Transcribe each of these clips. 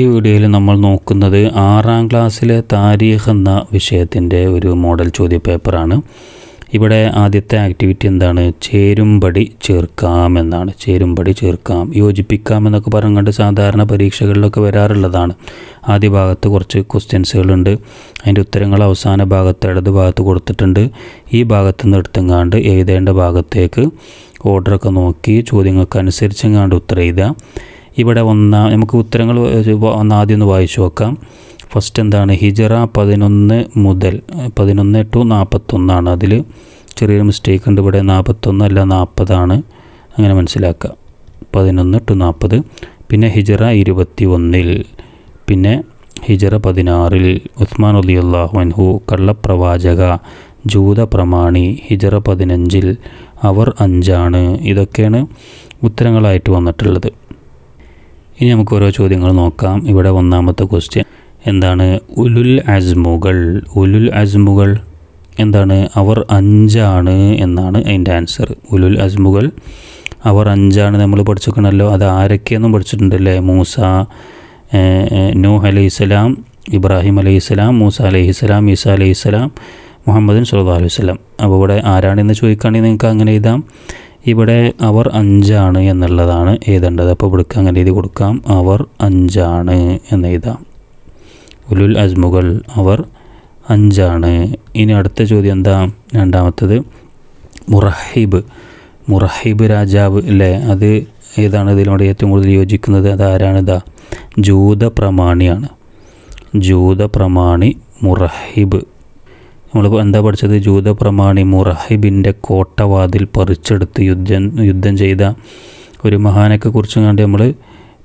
ഈ വീഡിയോയിൽ നമ്മൾ നോക്കുന്നത് ആറാം ക്ലാസ്സിലെ താരീഖ് എന്ന വിഷയത്തിന്റെ ഒരു മോഡൽ ചോദ്യപേപ്പറാണ്. ഇവിടെ ആദ്യത്തെ ആക്ടിവിറ്റി എന്താണ്? ചേരുംപടി ചേർക്കാം എന്നാണ്. ചേരുംപടി ചേർക്കാം. യോജിപ്പിക്കാം എന്നൊക്കെ പറഞ്ഞുകൊണ്ട് സാധാരണ പരീക്ഷകളിലൊക്കെ വരാറുള്ളതാണ്. ആദ്യ ഭാഗത്ത് കുറച്ച് ക്വസ്റ്റ്യൻസുകളുണ്ട്. അതിന്റെ ഉത്തരങ്ങൾ അവസാന ഭാഗത്ത് ഇടത് ഭാഗത്ത് കൊടുത്തിട്ടുണ്ട്. ഈ ഭാഗത്ത് നിന്ന് എടുത്തെങ്ങാണ്ട് എഴുതേണ്ട ഭാഗത്തേക്ക് ഓർഡറൊക്കെ നോക്കി ചോദ്യങ്ങൾക്ക് അനുസരിച്ചെങ്ങാണ്ട് ഉത്തരം എഴുതുക. ഇവിടെ ഒന്നാം നമുക്ക് ഉത്തരങ്ങൾ ഒന്ന് ആദ്യം ഒന്ന് വായിച്ചു നോക്കാം. ഫസ്റ്റ് എന്താണ്? ഹിജറ പതിനൊന്ന് മുതൽ പതിനൊന്ന് ടു നാൽപ്പത്തൊന്നാണ് അതിൽ. ചെറിയൊരു മിസ്റ്റേക്ക് ഉണ്ട് ഇവിടെ. നാൽപ്പത്തൊന്ന് അല്ല നാൽപ്പതാണ് അങ്ങനെ മനസ്സിലാക്കുക. പതിനൊന്ന് ടു നാൽപ്പത് പിന്നെ ഹിജറ ഇരുപത്തി ഒന്നിൽ പിന്നെ ഹിജറ പതിനാറിൽ. ഉസ്മാൻ അലി അള്ളാഹു അൻഹു കള്ളപ്രവാചക ജൂത പ്രമാണി ഹിജറ പതിനഞ്ചിൽ. അവർ അഞ്ചാണ്. ഇതൊക്കെയാണ് ഉത്തരങ്ങളായിട്ട് വന്നിട്ടുള്ളത്. ഇനി നമുക്ക് ഓരോ ചോദ്യങ്ങൾ നോക്കാം. ഇവിടെ ഒന്നാമത്തെ ക്വസ്റ്റ്യൻ എന്താണ് ഉലുൽ അസ്മുകൾ ഉലുൽ അസ്മുകൾ എന്താണ്? അവർ അഞ്ചാണ് എന്നാണ് അതിന്റെ ആൻസർ ഉലുൽ അസ്മുകൾ അവർ അഞ്ചാണ് നമ്മൾ പഠിച്ചിരിക്കണമല്ലോ അത് ആരൊക്കെയെന്നും പഠിച്ചിട്ടുണ്ടല്ലേ? മൂസ നൂഹ് അലൈഹിസ്സലാം ഇബ്രാഹിം അലൈഹി സ്വലാം മൂസ അലൈഹി സ്വലാം ഈസ അലൈഹി സ്വലാം മുഹമ്മദ് സല്ലാ അലൈഹി സ്വലാം അപ്പോൾ ഇവിടെ ആരാണെന്ന് ചോദിക്കുകയാണെങ്കിൽ നിങ്ങൾക്ക് അങ്ങനെ എഴുതാം. ഇവിടെ അവർ അഞ്ചാണ് എന്നുള്ളതാണ് എഴുതേണ്ടത്. അപ്പോൾ ഇവിടേക്ക് അങ്ങനെ എഴുതി കൊടുക്കാം. അവർ അഞ്ചാണ് എന്ന് എഴുതാം. ഉലുൽ അസ്മുകൾ അവർ അഞ്ചാണ്. ഇനി അടുത്ത ചോദ്യം എന്താ? രണ്ടാമത്തത് മുറഹിബ്. മുറഹിബ് രാജാവ് അല്ലേ? അത് ഏതാണ് ഇതിനോട് ഏറ്റവും കൂടുതൽ യോജിക്കുന്നത്? അത് ആരാണിതാ ജൂത പ്രമാണിയാണ്. ജൂത പ്രമാണി മുറഹിബ്. നമ്മൾ എന്താ പഠിച്ചത്? ജൂത പ്രമാണി മുറഹിബിന്റെ കോട്ടവാതിൽ പറിച്ചെടുത്ത് യുദ്ധം യുദ്ധം ചെയ്ത ഒരു മഹാനൊക്കെ കുറിച്ച് കണ്ട് നമ്മൾ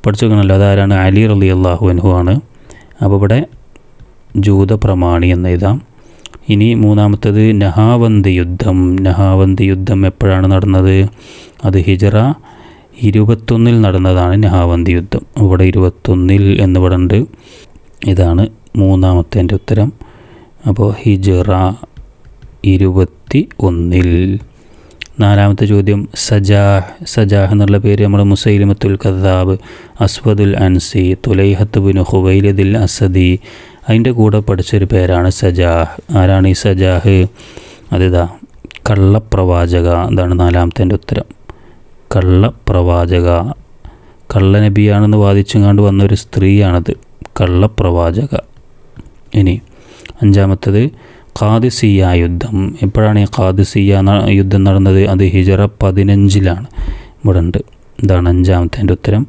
പഠിച്ചെടുക്കണമല്ലോ അതാരാണ്? അലി റലി അള്ളാഹു അൻഹു ആണ്. അപ്പോൾ ഇവിടെ ജൂത പ്രമാണി എന്ന് എഴുതാം. ഇനി മൂന്നാമത്തത് നഹാവന്ത് യുദ്ധം. നഹാവന്ത് യുദ്ധം എപ്പോഴാണ് നടന്നത്? അത് ഹിജറ ഇരുപത്തൊന്നിൽ നടന്നതാണ് നഹാവന്ത് യുദ്ധം. ഇവിടെ ഇരുപത്തൊന്നിൽ എന്നിവിടെ ഉണ്ട്. ഇതാണ് മൂന്നാമത്തെ ഉത്തരം. അപ്പോൾ ഹിജറ ഇരുപത്തി ഒന്നിൽ നാലാമത്തെ ചോദ്യം സജാഹ് സജാഹ് എന്നുള്ള പേര് നമ്മൾ മുസൈലിമത്തുൽ കദാബ് അസ്വദുൽ അൻസി തുലൈഹത്ത് ബിൻ ഹുവൈലദിൽ അസദി. അതിന്റെ കൂടെ പഠിച്ചൊരു പേരാണ് സജാഹ്. ആരാണ് ഈ സജാഹ്? അതിതാ കള്ളപ്രവാചക അതാണ് നാലാമത്തെ ഉത്തരം. കള്ളപ്രവാചക. കള്ളനബിയാണെന്ന് വാദിച്ചുകൊണ്ട് വന്ന ഒരു സ്ത്രീയാണത്. കള്ളപ്രവാചക. ഇനി അഞ്ചാമത്തത് ഖാദിസിയ യുദ്ധം. എപ്പോഴാണ് ഈ ഖാദിസിയ യുദ്ധം നടന്നത്? അത് ഹിജറ പതിനഞ്ചിലാണ്. ഇവിടെ ഉണ്ട് ഇതാണ് അഞ്ചാമത്തെ എന്റെ ഉത്തരം.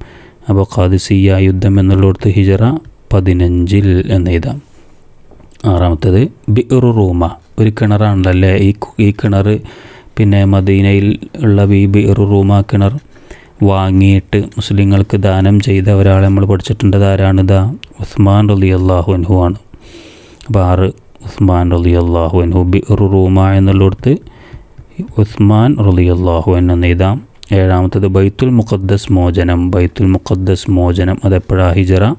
അപ്പോൾ ഖാദിസിയ യുദ്ധം എന്നുള്ളിടത്ത് ഹിജറ പതിനഞ്ചിൽ എന്ന് എഴുതാം. ആറാമത്തത് ബിറു റൂമ. ഒരു കിണറാണല്ലേ ഈ ഈ കിണർ പിന്നെ മദീനയിൽ ഉള്ള ബി ബിറു റൂമ കിണർ വാങ്ങിയിട്ട് മുസ്ലിങ്ങൾക്ക് ദാനം ചെയ്ത ഒരാളെ നമ്മൾ പഠിച്ചിട്ടുണ്ട് ആരാണിതാ? ഉസ്മാൻ റലി അള്ളാഹു അൻഹു ആണ്. അപ്പോൾ ആറ് ഉസ്മാൻ റലി അള്ളാഹു അൻഹു ബിറു റൂമ എന്നുള്ളിടത്ത് ഉസ്മാൻ റലി അള്ളാഹു എന്ന എഴുതാം. ഏഴാമത്തത് ബൈത്തുൽ മുഖദ്ദസ് മോചനം. ബൈത്തുൽ മുഖദ്ദസ് മോചനം അതെപ്പോഴാണ് ഹിജറ?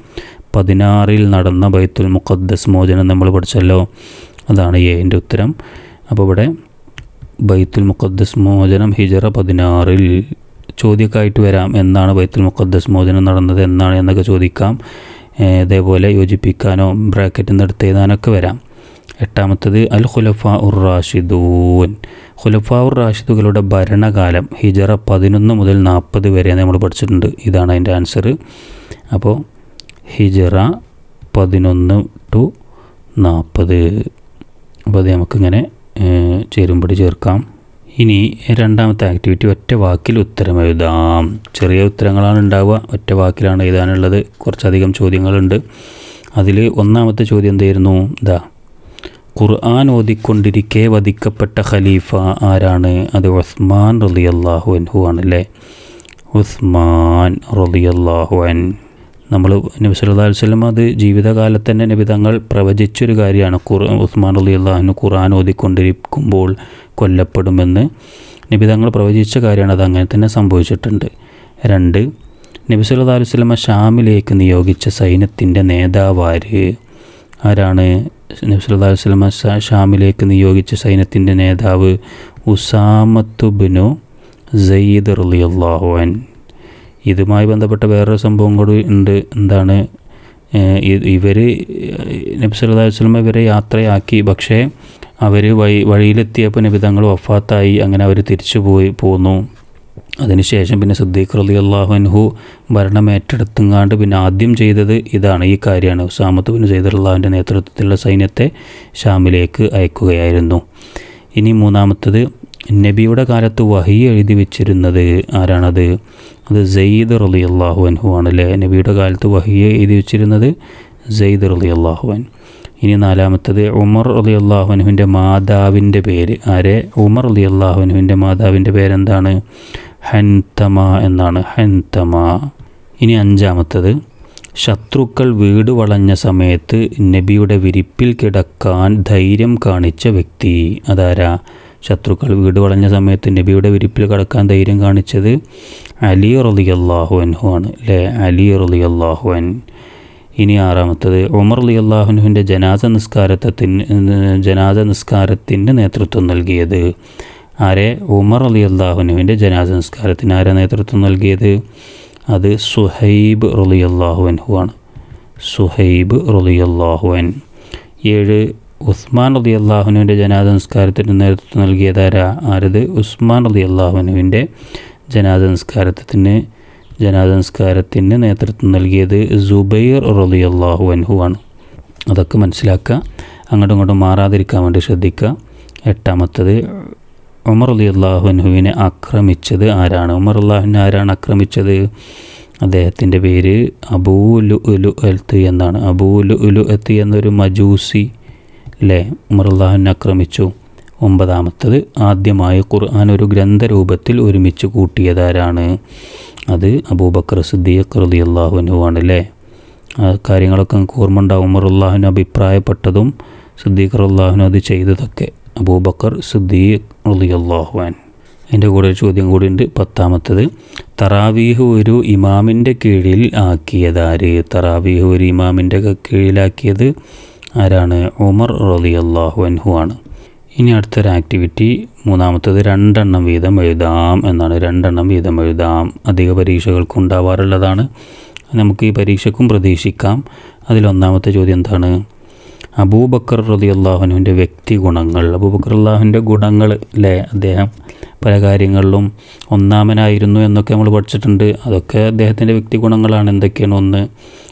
പതിനാറിൽ നടന്ന ബൈത്തുൽ മുഖദ്ദസ് മോചനം നമ്മൾ പഠിച്ചല്ലോ. അതാണ് എന്റെ ഉത്തരം. അപ്പോൾ ഇവിടെ ബൈത്തുൽ മുഖദ്ദസ് മോചനം ഹിജറ പതിനാറിൽ ചോദ്യമൊക്കെ ആയിട്ട് വരാം. എന്നാണ് ബൈത്തുൽ മുഖദ്ദസ് മോചനം നടന്നത്? എന്നാണ് എന്നൊക്കെ ചോദിക്കാം. ഇതേപോലെ യോജിപ്പിക്കാനോ ബ്രാക്കറ്റിൽ നിന്ന് എടുത്ത് എഴുതാനൊക്കെ വരാം. എട്ടാമത്തത് അൽ ഖുലഫ ഉർ റാഷിദൂൻ. ഖുലഫ ഉർ റാഷിദുകളുടെ ഭരണകാലം ഹിജറ പതിനൊന്ന് മുതൽ നാൽപ്പത് വരെ നമ്മൾ പഠിച്ചിട്ടുണ്ട്. ഇതാണ് അതിന്റെ ആൻസർ. അപ്പോൾ ഹിജറ പതിനൊന്ന് ടു നാൽപ്പത്. അപ്പോൾ അത് നമുക്കിങ്ങനെ ചേരുമ്പടി ചേർക്കാം. ഇനി രണ്ടാമത്തെ ആക്ടിവിറ്റി ഒറ്റ വാക്കിൽ ഉത്തരം എഴുതാം. ചെറിയ ഉത്തരങ്ങളാണ് ഉണ്ടാവുക. ഒറ്റ വാക്കിലാണ് എഴുതാനുള്ളത്. കുറച്ചധികം ചോദ്യങ്ങളുണ്ട്. അതിൽ ഒന്നാമത്തെ ചോദ്യം എന്തായിരുന്നു? ഇതാ ഖുർആൻ ഓതിക്കൊണ്ടിരിക്കെ വധിക്കപ്പെട്ട ഖലീഫ ആരാണ്? അത് ഉസ്മാൻ റലിയല്ലാഹു അൻഹു ആണല്ലേ ഉസ്മാൻ റലിയല്ലാഹു അൻ നമ്മൾ നബി അലൈഹി വസല്ലം അത് ജീവിതകാലത്ത് തന്നെ നബി തങ്ങൾ പ്രവചിച്ചൊരു കാര്യമാണ്. ഖുർ ഉസ്മാൻ അലി അള്ളാഹുന് ഖുർആൻ ഓതിക്കൊണ്ടിരിക്കുമ്പോൾ കൊല്ലപ്പെടുമെന്ന് നബി തങ്ങൾ പ്രവചിച്ച കാര്യമാണ്. അത് അങ്ങനെ തന്നെ സംഭവിച്ചിട്ടുണ്ട്. രണ്ട് നബി സല്ലാ വസല്ലം ഷാമിലേക്ക് നിയോഗിച്ച സൈന്യത്തിന്റെ നേതാവാര് ആരാണ്? നബി സല്ലാ വസല്ലം ഷാമിലേക്ക് നിയോഗിച്ച സൈന്യത്തിന്റെ നേതാവ് ഉസാമത്തുബിനു സയ്യിദ് റളിയല്ലാഹു അൻ ഇതുമായി ബന്ധപ്പെട്ട വേറൊരു സംഭവം കൂടി ഉണ്ട്. എന്താണ് ഇവർ നബി ഇവരെ യാത്രയാക്കി. പക്ഷേ അവർ വഴി വഴിയിലെത്തിയപ്പോൾ നബി തങ്ങൾ വഫാത്തായി. അങ്ങനെ അവർ തിരിച്ചു പോയി പോന്നു. അതിനുശേഷം പിന്നെ സിദ്ദീഖ് റലി അള്ളാഹുൻഹു ഭരണം ഏറ്റെടുത്തുങ്ങാണ്ട് പിന്നെ ആദ്യം ചെയ്തത് ഇതാണ് ഈ കാര്യമാണ്. ഉസാമത്ത് ബിൻ സൈദ് അള്ളാഹുവിന്റെ നേതൃത്വത്തിലുള്ള സൈന്യത്തെ ഷാമിലേക്ക് അയക്കുകയായിരുന്നു. ഇനി മൂന്നാമത്തത് നബിയുടെ കാലത്ത് വഹി എഴുതി വെച്ചിരുന്നത് ആരാണത്? അത് സെയ്ദ് റലി അള്ളാഹു അൻഹു ആണല്ലേ? നബിയുടെ കാലത്ത് വഹി എഴുതി വെച്ചിരുന്നത് സെയ്ദ് റലി അള്ളാഹു അൻ ഇനി നാലാമത്തത് ഉമർ അലി അള്ളാഹുനുവിന്റെ മാതാവിന്റെ പേര്. ആരെ? ഉമർ അലി അള്ളാഹുനുവിന്റെ മാതാവിന്റെ പേരെന്താണ്? ഹൻതമ എന്നാണ്. ഹൻതമ. ഇനി അഞ്ചാമത്തത്. ശത്രുക്കൾ വീട് വളഞ്ഞ സമയത്ത് നബിയുടെ വിരിപ്പിൽ കിടക്കാൻ ധൈര്യം കാണിച്ച വ്യക്തി. അതാരാ? ശത്രുക്കൾ വീട് വളഞ്ഞ സമയത്ത് നബിയുടെ വിരിപ്പിൽ കടക്കാൻ ധൈര്യം കാണിച്ചത് അലി റലി അള്ളാഹു അൻഹു ആണ്. അല്ലേ അലി റലി അള്ളാഹു അൻ. ഇനി ആറാമത്തത് ഉമർ അലി അള്ളാഹുനുവിന്റെ ജനാസ നിസ്കാരത്തിന് ജനാസ നിസ്കാരത്തിന് നേതൃത്വം നൽകിയത് ആരെ? ഉമർ അലി അള്ളാഹുനുവിന്റെ ജനാസ നിസ്കാരത്തിന് ആരെ നേതൃത്വം നൽകിയത്? അത് സുഹൈബ് റലി അള്ളാഹു അൻഹു ആണ്. സുഹൈബ് റലി അള്ളാഹു അൻ. ഏഴ് ഉസ്മാൻ അലി അള്ളാഹുനുവിന്റെ ജനാദ നിസ്കാരത്തിന് നേതൃത്വം നൽകിയതാരാ? ആരത്? ഉസ്മാൻ അലി അള്ളാഹുനുവിന്റെ ജനാദ നിസ്കാരത്തിന് ജനാദ നിസ്കാരത്തിന് നേതൃത്വം നൽകിയത് സുബൈർ റലി അള്ളാഹു ആണ്. അതൊക്കെ മനസ്സിലാക്കുക. അങ്ങോട്ടും ഇങ്ങോട്ടും മാറാതിരിക്കാൻ വേണ്ടി ശ്രദ്ധിക്കുക. എട്ടാമത്തത് ഉമർ അലി അള്ളാഹുനുവിനെ ആക്രമിച്ചത് ആരാണ്? ഉമർ അള്ളാഹുവിനെ ആരാണ് ആക്രമിച്ചത്? അദ്ദേഹത്തിന്റെ പേര് അബൂ ലു ഉലു എൽത്ത് എന്നാണ്. അബൂ ലു ഉലു എത്ത് എന്നൊരു മജൂസി അല്ലേ ഉമർ അള്ളാഹുവിനെ ആക്രമിച്ചു. ഒമ്പതാമത്തത് ആദ്യമായി ഖുർആൻ ഒരു ഗ്രന്ഥരൂപത്തിൽ ഒരുമിച്ച് കൂട്ടിയതാരാണ്? അത് അബൂബക്കർ സിദ്ദീഖ് റലി അള്ളാഹുനു ആണ് അല്ലേ ആ കാര്യങ്ങളൊക്കെ നമുക്ക് ഓർമ്മ ഉണ്ടാവും ഉമർ അള്ളാഹുവിന് അഭിപ്രായപ്പെട്ടതും സിദ്ദീഖ് അള്ളാഹുനു അത് ചെയ്തതൊക്കെ അബൂബക്കർ സിദ്ദീഖ് റലി അള്ളാഹുവാൻ അതിന്റെ കൂടെ ഒരു ചോദ്യം കൂടി ഉണ്ട്. പത്താമത്തത് തറാവീഹ് ഒരു ഇമാമിന്റെ കീഴിൽ ആക്കിയതാര്? തറാവീഹ് ഒരു ഇമാമിന്റെ കീഴിലാക്കിയത് ആരാണ്? ഉമർ റലി അള്ളാഹു അൻഹു ആണ്. ഇനി അടുത്തൊരു ആക്ടിവിറ്റി മൂന്നാമത്തത് രണ്ടെണ്ണം വീതം എഴുതാം എന്നാണ്. രണ്ടെണ്ണം വീതം എഴുതാം. അധിക പരീക്ഷകൾക്ക് ഉണ്ടാവാറുള്ളതാണ്. നമുക്ക് ഈ പരീക്ഷയ്ക്കും പ്രതീക്ഷിക്കാം. അതിലൊന്നാമത്തെ ചോദ്യം എന്താണ്? അബൂബക്കർ റതി അള്ളാഹുനുവിന്റെ വ്യക്തി ഗുണങ്ങൾ. അബൂബക്കർ അള്ളാഹുവിന്റെ ഗുണങ്ങൾ അല്ലേ അദ്ദേഹം പല കാര്യങ്ങളിലും ഒന്നാമനായിരുന്നു എന്നൊക്കെ നമ്മൾ പഠിച്ചിട്ടുണ്ട്. അതൊക്കെ അദ്ദേഹത്തിന്റെ വ്യക്തി ഗുണങ്ങളാണ്. എന്തൊക്കെയാണ് ഒന്ന്?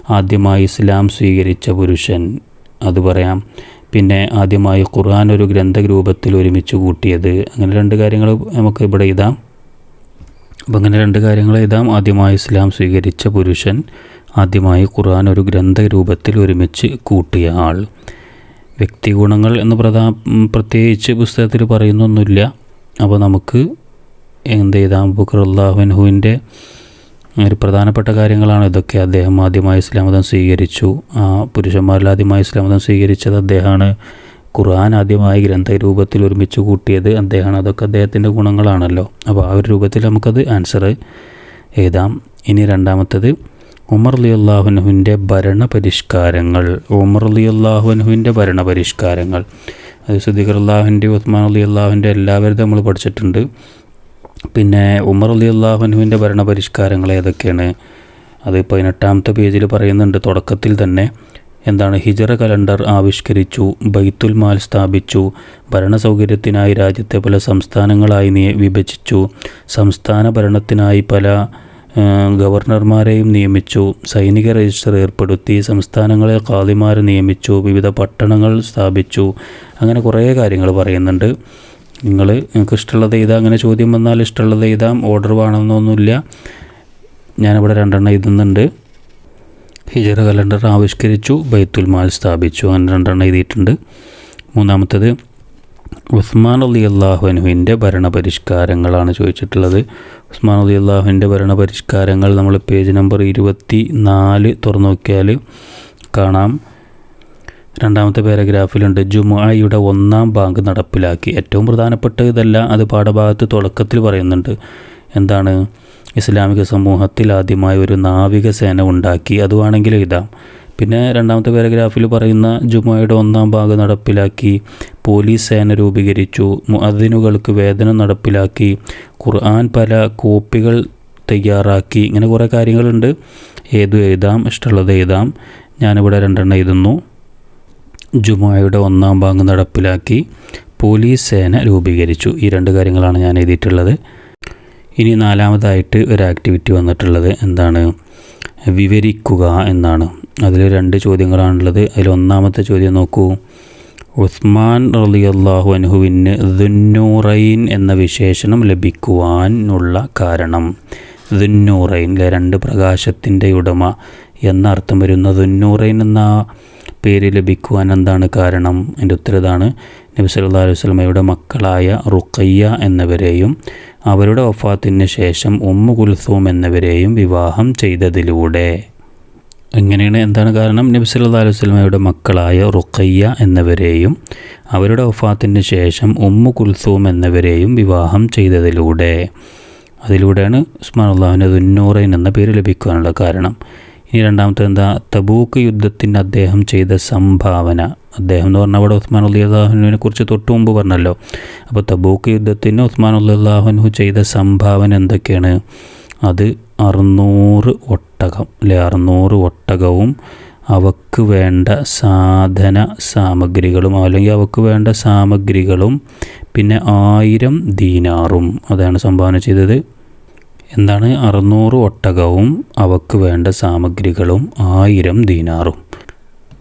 ആദ്യമായി ഇസ്ലാം സ്വീകരിച്ച പുരുഷൻ. അത് പറയാം. പിന്നെ ആദ്യമായി ഖുർആൻ ഒരു ഗ്രന്ഥരൂപത്തിൽ ഒരുമിച്ച് കൂട്ടിയത്. അങ്ങനെ രണ്ട് കാര്യങ്ങൾ നമുക്ക് ഇവിടെ എഴുതാം. അപ്പം അങ്ങനെ രണ്ട് കാര്യങ്ങൾ എഴുതാം. ആദ്യമായി ഇസ്ലാം സ്വീകരിച്ച പുരുഷൻ ആദ്യമായി ഖുർആൻ ഒരു ഗ്രന്ഥരൂപത്തിൽ ഒരുമിച്ച് കൂട്ടിയ ആൾ. വ്യക്തിഗുണങ്ങൾ എന്ന് പ്രധാ പ്രത്യേകിച്ച് പുസ്തകത്തിൽ പറയുന്നൊന്നുമില്ല. അപ്പോൾ നമുക്ക് എന്ത് ചെയ്താം ബുക്കർ അള്ളാഹുൻഹുവിന്റെ ഒരു പ്രധാനപ്പെട്ട കാര്യങ്ങളാണ് ഇതൊക്കെ. അദ്ദേഹം ആദ്യമായി ഇസ്ലാം മതം സ്വീകരിച്ചു. ആ പുരുഷന്മാരിൽ ആദ്യമായി ഇസ്ലാം മതം സ്വീകരിച്ചത് അദ്ദേഹമാണ്. ഖുർആൻ ആദ്യമായി ഗ്രന്ഥരൂപത്തിൽ ഒരുമിച്ച് കൂട്ടിയത് അദ്ദേഹമാണ്. അതൊക്കെ അദ്ദേഹത്തിന്റെ ഗുണങ്ങളാണല്ലോ. അപ്പോൾ ആ ഒരു രൂപത്തിൽ നമുക്കത് ആൻസർ എഴുതാം. ഇനി രണ്ടാമത്തത് ഉമർ അലി അള്ളാഹുനുവിന്റെ ഭരണപരിഷ്കാരങ്ങൾ. ഉമർ അലി അള്ളാഹുനുവിന്റെ ഭരണപരിഷ്കാരങ്ങൾ. അത് സുദീഖർ അള്ളാഹുവിന്റെ ഉസ്മാൻ അലി അള്ളാഹുവിന്റെ എല്ലാവരും നമ്മൾ പഠിച്ചിട്ടുണ്ട്. പിന്നെ ഉമർ അലി അള്ളാഹുനുവിന്റെ ഭരണപരിഷ്കാരങ്ങൾ ഏതൊക്കെയാണ്? അത് പതിനെട്ടാമത്തെ പേജിൽ പറയുന്നുണ്ട്. തുടക്കത്തിൽ തന്നെ എന്താണ്? ഹിജറ കലണ്ടർ ആവിഷ്കരിച്ചു ബൈത്തുൽ മാൽ സ്ഥാപിച്ചു ഭരണ സൗകര്യത്തിനായി രാജ്യത്തെ പല സംസ്ഥാനങ്ങളായി വിഭജിച്ചു സംസ്ഥാന ഭരണത്തിനായി പല ഗവർണർമാരെയും നിയമിച്ചു സൈനിക രജിസ്റ്റർ ഏർപ്പെടുത്തി സംസ്ഥാനങ്ങളെ കാതിമാരെ നിയമിച്ചു വിവിധ പട്ടണങ്ങൾ സ്ഥാപിച്ചു അങ്ങനെ കുറേ കാര്യങ്ങൾ പറയുന്നുണ്ട്. നിങ്ങൾ നിങ്ങൾക്ക് ഇഷ്ടമുള്ളത് എഴുതാം. അങ്ങനെ ചോദ്യം വന്നാൽ ഇഷ്ടമുള്ളത് എഴുതാം. ഓർഡർ വേണമെന്നൊന്നുമില്ല. ഞാനിവിടെ രണ്ടെണ്ണം എഴുതുന്നുണ്ട്. ഹിജറ കലണ്ടർ ആവിഷ്കരിച്ചു. ബൈത്തുൽ മാൽ സ്ഥാപിച്ചു. അങ്ങനെ രണ്ടെണ്ണം എഴുതിയിട്ടുണ്ട്. മൂന്നാമത്തത് ഉസ്മാൻ അലി അള്ളാഹുനുവിന്റെ ഭരണപരിഷ്കാരങ്ങളാണ് ചോദിച്ചിട്ടുള്ളത്. ഉസ്മാൻ അലി അള്ളാഹുവിന്റെ ഭരണപരിഷ്കാരങ്ങൾ നമ്മൾ പേജ് നമ്പർ ഇരുപത്തി നാല് തുറന്നു നോക്കിയാൽ കാണാം. രണ്ടാമത്തെ പാരഗ്രാഫിലുണ്ട്. ജുമുഅയുടെ ഒന്നാം ബാങ്ക് നടപ്പിലാക്കി. ഏറ്റവും പ്രധാനപ്പെട്ട ഇതല്ല അത് പാഠഭാഗത്ത് തുടക്കത്തിൽ പറയുന്നുണ്ട്. എന്താണ്? ഇസ്ലാമിക സമൂഹത്തിൽ ആദ്യമായി ഒരു നാവികസേന ഉണ്ടാക്കി. അതുവാണെങ്കിൽ ഇതാം പിന്നെ രണ്ടാമത്തെ പാരഗ്രാഫിൽ പറയുന്ന ജുമുഅയുടെ ഒന്നാം ഭാഗം നടപ്പിലാക്കി. പോലീസ് സേന രൂപീകരിച്ചു. മുഅദ്ദിനുകൾക്ക് വേതനം നടപ്പിലാക്കി. ഖുർആൻ പല കോപ്പികൾ തയ്യാറാക്കി. ഇങ്ങനെ കുറേ കാര്യങ്ങളുണ്ട്. ഏതു എഴുതാം? ഇഷ്ടമുള്ളത് എഴുതാം. ഞാനിവിടെ രണ്ടെണ്ണം എഴുതുന്നു. ജുമുഅയുടെ ഒന്നാം ഭാഗം നടപ്പിലാക്കി പോലീസ് സേന രൂപീകരിച്ചു. ഈ രണ്ട് കാര്യങ്ങളാണ് ഞാൻ എഴുതിയിട്ടുള്ളത്. ഇനി നാലാമതായിട്ട് ഒരു ആക്ടിവിറ്റി വന്നിട്ടുള്ളത് എന്താണ്? വിവരിക്കുക എന്നാണ്. അതിൽ രണ്ട് ചോദ്യങ്ങളാണുള്ളത്. അതിൽ ഒന്നാമത്തെ ചോദ്യം നോക്കൂ. ഉസ്മാൻ റലി അള്ളാഹു അനുഹുവിന് ദുന്നൂറൈൻ എന്ന വിശേഷണം ലഭിക്കുവാനുള്ള കാരണം. ദുന്നൂറൈൻ രണ്ട് പ്രകാശത്തിന്റെ ഉടമ എന്ന അർത്ഥം വരുന്ന ദുന്നൂറൈൻ എന്ന പേര് ലഭിക്കുവാൻ എന്താണ് കാരണം? എന്റെ ഉത്തരതാണ് നബി സല്ലല്ലാഹു അലൈഹി വസല്ലമയുടെ മക്കളായ റുഖയ്യ എന്നിവരെയും അവരുടെ വഫാത്തിന് ശേഷം ഉമ്മു കുൽസൂം എന്നിവരെയും വിവാഹം ചെയ്തതിലൂടെ. എങ്ങനെയാണ്? എന്താണ് കാരണം? നബി സല്ലല്ലാഹു അലൈഹി വസല്ലമയുടെ മക്കളായ റുഖയ്യ എന്നിവരെയും അവരുടെ വഫാത്തിന് ശേഷം ഉമ്മു കുൽസൂം എന്നിവരെയും വിവാഹം ചെയ്തതിലൂടെ. അതിലൂടെയാണ് ഉസ്മാൻ അള്ളാഹുവിന്റെ ദുന്നൂറൈൻ എന്ന പേര് ലഭിക്കാനുള്ള കാരണം. ഇനി രണ്ടാമത്തെ എന്താ? തബൂക്ക് യുദ്ധത്തിന് അദ്ദേഹം ചെയ്ത സംഭാവന. അദ്ദേഹം എന്ന് പറഞ്ഞാൽ അവിടെ ഉസ്മാൻ അള്ളി അള്ളാഹുനുവിനെ കുറിച്ച് തൊട്ട് മുമ്പ് പറഞ്ഞല്ലോ. അപ്പോൾ തബൂക്ക് യുദ്ധത്തിന് ഉസ്മാൻ അള്ളി അള്ളാഹുനു ചെയ്ത സംഭാവന എന്തൊക്കെയാണ്? അത് അറുന്നൂറ് ഒട്ടകം അല്ലെ? അറുന്നൂറ് ഒട്ടകവും അവക്ക് വേണ്ട സാധന സാമഗ്രികളും അല്ലെങ്കിൽ അവക്ക് വേണ്ട സാമഗ്രികളും പിന്നെ ആയിരം ദീനാറും അതാണ് സംഭാവന ചെയ്തത്. എന്താണ് അറുന്നൂറ് ഒട്ടകവും അവക്ക് വേണ്ട സാമഗ്രികളും ആയിരം ദീനാറും.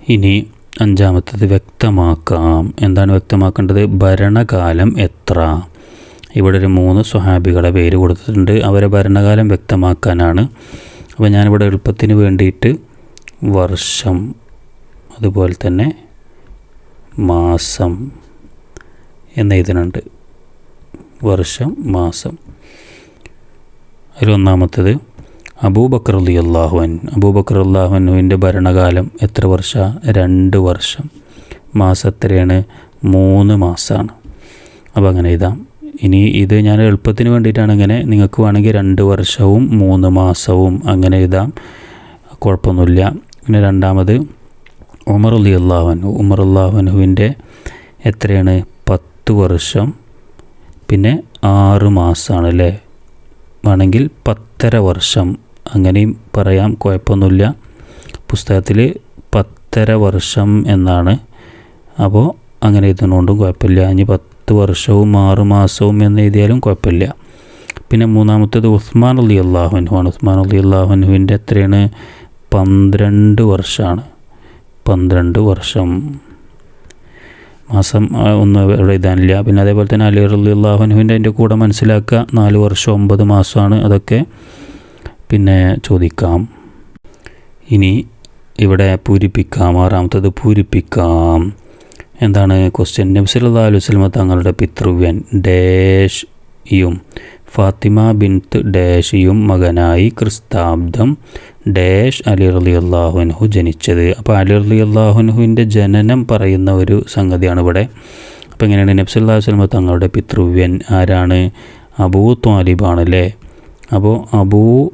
ഇനി അഞ്ചാമത്തത് വ്യക്തമാക്കാം. എന്താണ് വ്യക്തമാക്കേണ്ടത്? ഭരണകാലം എത്ര? ഇവിടെ ഒരു മൂന്ന് സ്വഹാബികളെ പേര് കൊടുത്തിട്ടുണ്ട്. അവരെ ഭരണകാലം വ്യക്തമാക്കാനാണ്. അപ്പോൾ ഞാനിവിടെ എളുപ്പത്തിന് വേണ്ടിയിട്ട് വർഷം അതുപോലെ തന്നെ മാസം എന്നെഴുതുന്നുണ്ട് വർഷം മാസം. അതിലൊന്നാമത്തത് അബൂബക്കർ അലി അള്ളാഹുവൻ അബൂബക്കർ അള്ളാഹുനുവിന്റെ ഭരണകാലം എത്ര വർഷ? രണ്ട് വർഷം. മാസം എത്രയാണ് മൂന്ന് മാസമാണ് അപ്പോൾ അങ്ങനെ എഴുതാം. ഇനി ഇത് ഞാൻ എളുപ്പത്തിന് വേണ്ടിയിട്ടാണ് ഇങ്ങനെ നിങ്ങൾക്ക് വേണമെങ്കിൽ രണ്ട് വർഷവും മൂന്ന് മാസവും അങ്ങനെ എഴുതാം. കുഴപ്പമൊന്നുമില്ല. പിന്നെ രണ്ടാമത് ഉമർ അലി അള്ളാഹുനു ഉമർ അള്ളാഹുനുവിന്റെ എത്രയാണ്? പത്ത് വർഷം. പിന്നെ ആറ് മാസമാണ് അല്ലേ? വേണമെങ്കിൽ പത്തര വർഷം. അങ്ങനെയും പറയാം കുഴപ്പമൊന്നുമില്ല. പുസ്തകത്തിൽ പത്തര വർഷം എന്നാണ്. അപ്പോൾ അങ്ങനെ എഴുതുന്നതുകൊണ്ടും കുഴപ്പമില്ല. ഇനി പത്ത് വർഷവും ആറ് മാസവും എന്ന് എഴുതിയാലും കുഴപ്പമില്ല. പിന്നെ മൂന്നാമത്തേത് ഉസ്മാൻ അലി അള്ളാഹുനു ആണ് ഉസ്മാൻ അലി അള്ളാഹുനുവിന്റെ എത്രയാണ്? പന്ത്രണ്ട് വർഷമാണ്. പന്ത്രണ്ട് വർഷം. മാസം ഒന്നും ഇവിടെ എഴുതാനില്ല. പിന്നെ അതേപോലെ തന്നെ അലി റലി അള്ളാഹുനുവിന്റെ അതിന്റെ കൂടെ മനസ്സിലാക്കുക. നാല് വർഷം ഒമ്പത് മാസമാണ് അതൊക്കെ. പിന്നെ ചോദിക്കാം. ഇനി ഇവിടെ പൂരിപ്പിക്കാം. ആറാമത്തത് പൂരിപ്പിക്കാം. എന്താണ്? ക്വസ്റ്റ്യൻ നബ്സല്ലാ അലുസ്ലമ തങ്ങളുടെ പിതൃവ്യൻ ഡേഷ് യും ഫാത്തിമ ബിൻത്ത് ഡാഷിയും മകനായി ക്രിസ്താബ്ദം ഡേഷ് അലി അലി അള്ളാഹുനഹു ജനിച്ചത്. അപ്പോൾ അലി അലി അള്ളാഹുനഹുവിന്റെ ജനനം പറയുന്ന ഒരു സംഗതിയാണ് ഇവിടെ. അപ്പോൾ എങ്ങനെയാണ്? നബ്സല്ലാ വസ്ലമ തങ്ങളുടെ പിതൃവ്യൻ ആരാണ്? അബൂ ത്വാലിബാണ് അല്ലേ? അപ്പോൾ അബൂ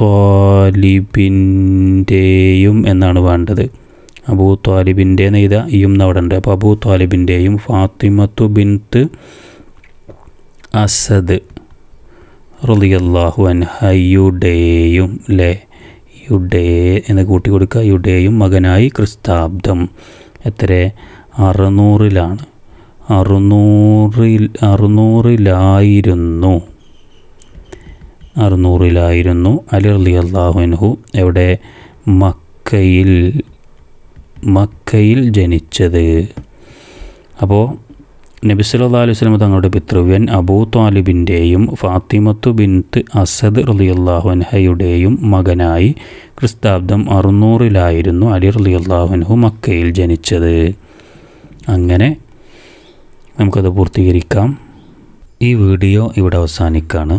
ത്വാലിബിന്റെയും എന്നാണ് വേണ്ടത്. അബൂ ത്വാലിബിന്റെ നെയ്ത ഇയും അവിടെ ഉണ്ട്. അപ്പോൾ അബൂ ത്വാലിബിന്റെയും ഫാത്തിമത്തു ബിൻത്ത് അസദ്. റളിയല്ലാഹു അൻഹയുടെയും ലെ യുഡേ എന്ന് കൂട്ടി കൊടുക്കുക യുഡേയും മകനായി ക്രിസ്താബ്ദം. എത്ര? അറുന്നൂറിലാണ് അറുന്നൂറിൽ അറുന്നൂറിലായിരുന്നു അറുന്നൂറിലായിരുന്നു അലി അലി അള്ളാഹുൻഹു എവിടെ? മക്കയിൽ മക്കയിൽ ജനിച്ചത്. അപ്പോൾ നബി സല്ലാ അലൈഹി വസല്ലം തങ്ങളുടെ പിതൃവ്യൻ അബൂ താലിബിന്റെയും ഫാത്തിമത്തു ബിൻത്ത് അസദ് റളിയല്ലാഹു അൻഹയുടെയും മകനായി ക്രിസ്താബ്ദം അറുന്നൂറിലായിരുന്നു അലി റളിയല്ലാഹു അൻഹു മക്കയിൽ ജനിച്ചത്. അങ്ങനെ നമുക്കത് പൂർത്തീകരിക്കാം. ഈ വീഡിയോ ഇവിടെ അവസാനിക്കുകയാണ്